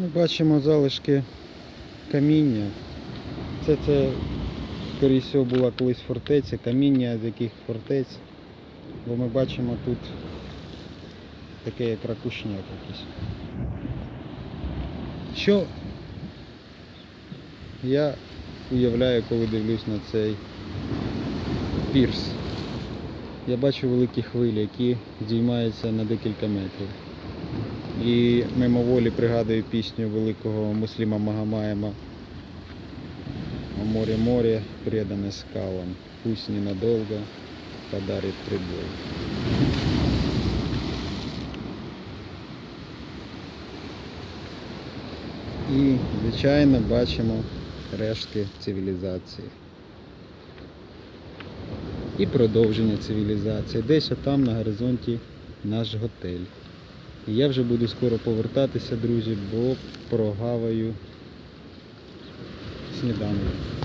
Ми бачимо залишки каміння. Це, це скоріше була колись фортеця, каміння з яких фортець. Бо ми бачимо тут таке як ракушняк якийсь. Що я уявляю, коли дивлюсь на цей пірс? Я бачу великі хвилі, які здіймаються на декілька метрів. І мимоволі пригадую пісню великого мусліма Магомаєма «О море, море, предане скалам, пусть ненадолго подарит прибой. І, звичайно, бачимо рештки цивілізації. І продовження цивілізації. Десь отам на горизонті наш готель. Я вже буду скоро повертатися, друзі, бо прогаваю сніданок.